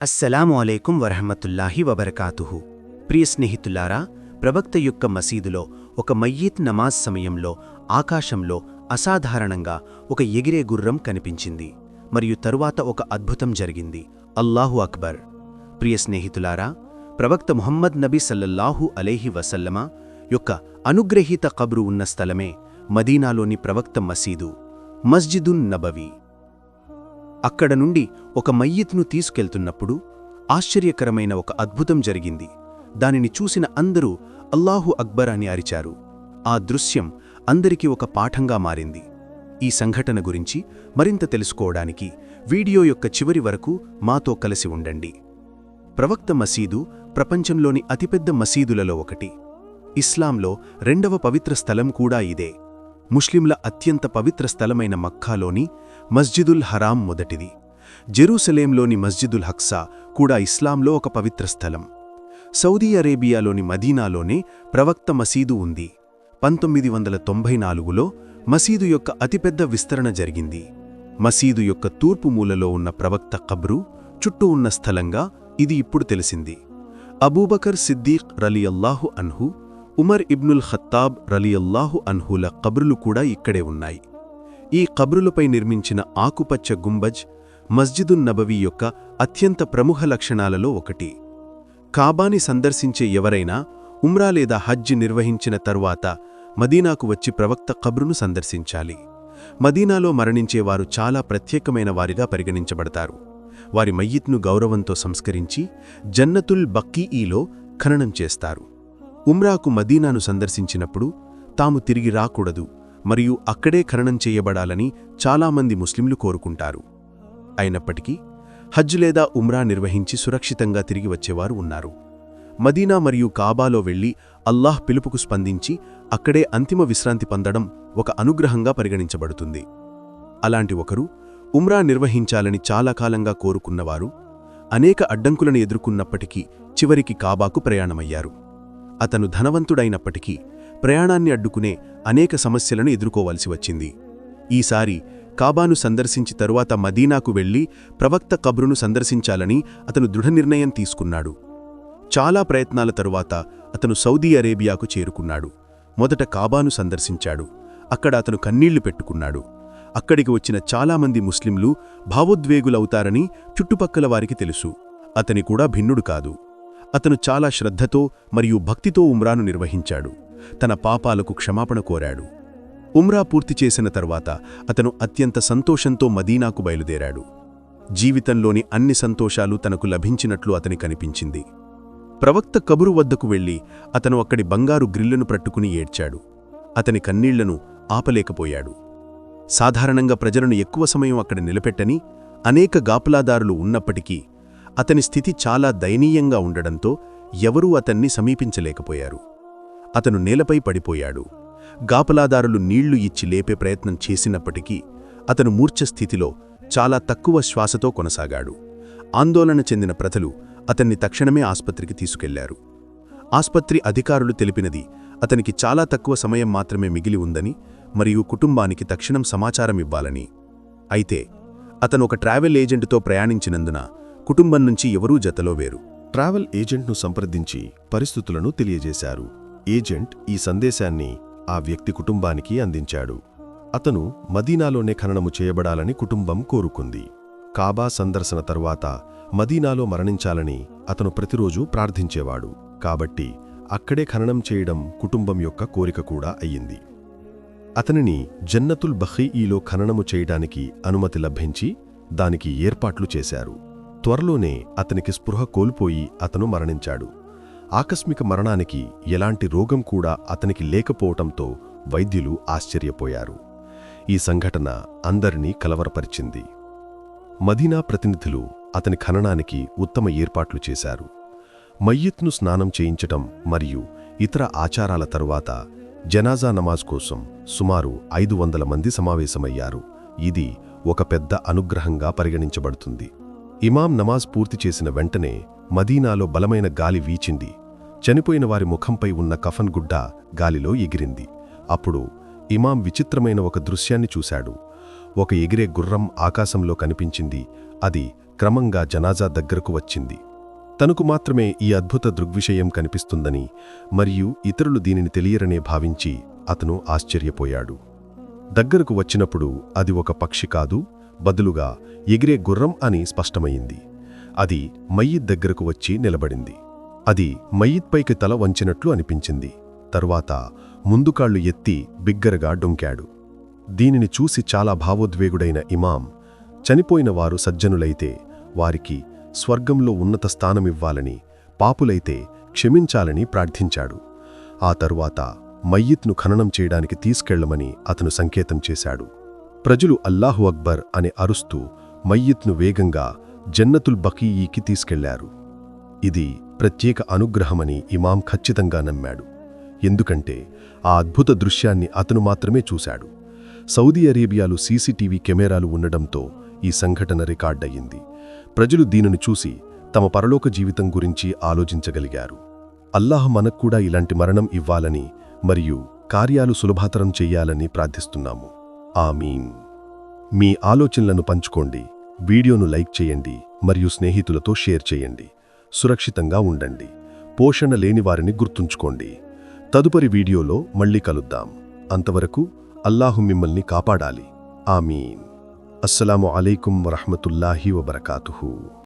అస్సలాము అలైకుం వరహమతుల్లాహి వబర్కాతుహు. ప్రియ స్నేహితులారా ప్రవక్త యొక్క మసీదులో ఒక మయ్యీత్ నమాజ్ సమయంలో ఆకాశంలో అసాధారణంగా ఒక ఎగిరే గుర్రం కనిపించింది. మరియు తరువాత ఒక అద్భుతం జరిగింది. అల్లాహు అక్బర్. ప్రియ స్నేహితులారా ప్రవక్త ముహమ్మద్ నబీ సల్లల్లాహు అలైహి వసల్లమ యొక్క అనుగ్రహీత కబ్రు ఉన్న స్థలమే మదీనాలోని ప్రవక్త మసీదు మస్జిదున్ నబవీ. అక్కడ నుండి ఒక మయ్యత్ను తీసుకెళ్తున్నప్పుడు ఆశ్చర్యకరమైన ఒక అద్భుతం జరిగింది. దానిని చూసిన అందరూ అల్లాహు అక్బర్ అని అరిచారు. ఆ దృశ్యం అందరికీ ఒక పాఠంగా మారింది. ఈ సంఘటన గురించి మరింత తెలుసుకోవడానికి వీడియో యొక్క చివరి వరకు మాతో కలిసి ఉండండి. ప్రవక్త మసీదు ప్రపంచంలోని అతిపెద్ద మసీదులలో ఒకటి. ఇస్లాంలో రెండవ పవిత్ర స్థలం కూడా ఇదే. ముస్లింల అత్యంత పవిత్ర స్థలమైన మక్కాలోని మస్జిదుల్ హరాం మొదటిది. జెరూసలేంలోని మస్జిదుల్ హక్సా కూడా ఇస్లాంలో ఒక పవిత్ర స్థలం. సౌదీ అరేబియాలోని మదీనాలోనే ప్రవక్త మసీదు ఉంది. పంతొమ్మిది వందల తొంభై నాలుగులో మసీదు యొక్క అతిపెద్ద విస్తరణ జరిగింది. మసీదు యొక్క తూర్పు మూలలో ఉన్న ప్రవక్త కబ్రు చుట్టూ ఉన్న స్థలంగా ఇది ఇప్పుడు తెలిసింది. అబూబకర్ సిద్దీక్ రలియల్లాహు అన్హు ఉమర్ ఇబ్నుల్ ఖత్తాబ్ రలియల్లాహు అన్హుల కబ్రులు కూడా ఇక్కడే ఉన్నాయి. ఈ కబ్రులపై నిర్మించిన ఆకుపచ్చ గుంబజ్ మస్జిదున్ నబవీ యొక్క అత్యంత ప్రముఖ లక్షణాలలో ఒకటి. కాబాని సందర్శించే ఎవరైనా ఉమ్రా లేదా హజ్ నిర్వహించిన తరువాత మదీనాకు వచ్చి ప్రవక్త కబ్రును సందర్శించాలి. మదీనాలో మరణించేవారు చాలా ప్రత్యేకమైన వారిగా పరిగణించబడతారు. వారి మయ్యిత్ను గౌరవంతో సంస్కరించి జన్నతుల్ బక్కీఈలో ఖననం చేస్తారు. ఉమ్రాకు మదీనాను సందర్శించినప్పుడు తాము తిరిగి రాకూడదు. మరియు అక్కడే ఖననం చేయబడాలని చాలామంది ముస్లింలు కోరుకుంటారు. అయినప్పటికీ హజ్ లేదా ఉమ్రా నిర్వహించి సురక్షితంగా తిరిగి వచ్చేవారు ఉన్నారు. మదీనా మరియు కాబాలో వెళ్ళి అల్లాహ్ పిలుపుకు స్పందించి అక్కడే అంతిమ విశ్రాంతి పొందడం ఒక అనుగ్రహంగా పరిగణించబడుతుంది. అలాంటి ఒకరు ఉమ్రా నిర్వహించాలని చాలా కాలంగా కోరుకున్నవారు అనేక అడ్డంకులను ఎదుర్కొన్నప్పటికీ చివరికి కాబాకు ప్రయాణమయ్యారు. అతను ధనవంతుడైనప్పటికీ ప్రయాణాన్ని అడ్డుకునే అనేక సమస్యలను ఎదుర్కోవలసి వచ్చింది. ఈసారి కాబాను సందర్శించి తరువాత మదీనాకు వెళ్ళి ప్రవక్త కబ్రును సందర్శించాలని అతను దృఢనిర్ణయం తీసుకున్నాడు. చాలా ప్రయత్నాల తరువాత అతను సౌదీ అరేబియాకు చేరుకున్నాడు. మొదట కాబాను సందర్శించాడు. అక్కడ అతను కన్నీళ్ళు పెట్టుకున్నాడు. అక్కడికి వచ్చిన చాలామంది ముస్లింలు భావోద్వేగులవుతారని చుట్టుపక్కల వారికి తెలుసు. అతని కూడా భిన్నుడు కాదు. అతను చాలా శ్రద్ధతో మరియు భక్తితో ఉమ్రాను నిర్వహించాడు. తన పాపాలకు క్షమాపణ కోరాడు. ఉమ్రా పూర్తి చేసిన తర్వాత అతను అత్యంత సంతోషంతో మదీనాకు బయలుదేరాడు. జీవితంలోని అన్ని సంతోషాలు తనకు లభించినట్లు అతని కనిపించింది. ప్రవక్త కబురు వద్దకు వెళ్ళి అతను అక్కడి బంగారు గ్రిల్లును పట్టుకుని ఏడ్చాడు. అతని కన్నీళ్ళను ఆపలేకపోయాడు. సాధారణంగా ప్రజలను ఎక్కువ సమయం అక్కడ నిలపెట్టని అనేక గాపులాదారులు ఉన్నప్పటికీ అతని స్థితి చాలా దయనీయంగా ఉండడంతో ఎవరూ అతన్ని సమీపించలేకపోయారు. అతను నేలపై పడిపోయాడు. గాపలాదారులు నీళ్ళు ఇచ్చి లేపే ప్రయత్నం చేసినప్పటికీ అతను మూర్ఛ స్థితిలో చాలా తక్కువ శ్వాసతో కొనసాగాడు. ఆందోళన చెందిన ప్రజలు అతన్ని తక్షణమే ఆస్పత్రికి తీసుకెళ్ళారు. ఆస్పత్రి అధికారులు తెలిపినది అతనికి చాలా తక్కువ సమయం మాత్రమే మిగిలి ఉందని మరియు కుటుంబానికి తక్షణం సమాచారం ఇవ్వాలని. అయితే అతను ఒక ట్రావెల్ ఏజెంట్తో ప్రయాణించినందున కుటుంబం నుంచి ఎవరూ జతలో వేరు. ట్రావెల్ ఏజెంట్ను సంప్రదించి పరిస్థితులను తెలియజేశారు. ఏజెంట్ ఈ సందేశాన్ని ఆ వ్యక్తి కుటుంబానికి అందించాడు. అతను మదీనాలోనే ఖననము చేయబడాలని కుటుంబం కోరుకుంది. కాబా సందర్శన తరువాత మదీనాలో మరణించాలని అతను ప్రతిరోజూ ప్రార్థించేవాడు. కాబట్టి అక్కడే ఖననం చేయడం కుటుంబం యొక్క కోరిక కూడా అయ్యింది. అతనిని జన్నతుల్ బహీఈలో ఖననము చేయడానికి అనుమతి లభించి దానికి ఏర్పాట్లు చేశారు. త్వరలోనే అతనికి స్పృహ కోల్పోయి అతను మరణించాడు. ఆకస్మిక మరణానికి ఎలాంటి రోగం కూడా అతనికి లేకపోవటంతో వైద్యులు ఆశ్చర్యపోయారు. ఈ సంఘటన అందరినీ కలవరపరిచింది. మదీనా ప్రతినిధులు అతని ఖననానికి ఉత్తమ ఏర్పాట్లు చేశారు. మయ్యత్ను స్నానం చేయించటం మరియు ఇతర ఆచారాల తరువాత జనాజా నమాజ్ కోసం సుమారు ఐదు వందల మంది సమావేశమయ్యారు. ఇది ఒక పెద్ద అనుగ్రహంగా పరిగణించబడుతుంది. ఇమాం నమాజ్ పూర్తి చేసిన వెంటనే మదీనాలో బలమైన గాలి వీచింది. చనిపోయిన వారి ముఖంపై ఉన్న కఫన్ గుడ్డ గాలిలో ఎగిరింది. అప్పుడు ఇమాం విచిత్రమైన ఒక దృశ్యాన్ని చూశాడు. ఒక ఎగిరే గుర్రం ఆకాశంలో కనిపించింది. అది క్రమంగా జనాజా దగ్గరకు వచ్చింది. తనకు మాత్రమే ఈ అద్భుత దృగ్విషయం కనిపిస్తుందని మరియు ఇతరులు దీనిని తెలియరనే భావించి అతను ఆశ్చర్యపోయాడు. దగ్గరకు వచ్చినప్పుడు అది ఒక పక్షి కాదు బదులుగా ఎగిరే గుర్రం అని స్పష్టమయింది అది మయ్యిద్ దగ్గరకు వచ్చి నిలబడింది. అది మయ్యిద్పైకి తల వంచినట్లు అనిపించింది. తరువాత ముందుకాళ్ళు ఎత్తి బిగ్గరగా డొంకాడు. దీనిని చూసి చాలా భావోద్వేగుడైన ఇమాం చనిపోయిన వారు సజ్జనులైతే వారికి స్వర్గంలో ఉన్నత స్థానమివ్వాలని పాపులైతే క్షమించాలని ప్రార్థించాడు. ఆ తరువాత మయ్యిత్ను ఖననం చేయడానికి తీసుకెళ్ళమని అతను సంకేతం చేశాడు. ప్రజలు అల్లాహు అక్బర్ అని అరుస్తూ మయ్యిత్ను వేగంగా జన్నతుల్ బకీయీకి తీసుకెళ్ళారు. ఇది ప్రత్యేక అనుగ్రహమని ఇమాం ఖచ్చితంగా నమ్మాడు. ఎందుకంటే ఆ అద్భుత దృశ్యాన్ని అతను మాత్రమే చూశాడు. సౌదీ అరేబియాలో సీసీటీవీ కెమెరాలు ఉండడంతో ఈ సంఘటన రికార్డయ్యింది ప్రజలు దీనిని చూసి తమ పరలోక జీవితం గురించి ఆలోచించగలిగారు. అల్లాహ్ మనక్కూడా ఇలాంటి మరణం ఇవ్వాలని మరియు కార్యాలు సులభతరం చెయ్యాలని ప్రార్థిస్తున్నాము. ఆమీన్. మీ ఆలోచనలను పంచుకోండి వీడియోను లైక్ చేయండి మరియు స్నేహితులతో షేర్ చేయండి. సురక్షితంగా ఉండండి. పోషణ లేని వారిని గుర్తుంచుకోండి. తదుపరి వీడియోలో మళ్ళీ కలుద్దాం. అంతవరకు అల్లాహు మిమ్మల్ని కాపాడాలి. ఆమీన్. అస్సలాము అలైకుం వరహమతుల్లాహి వబర్కాతు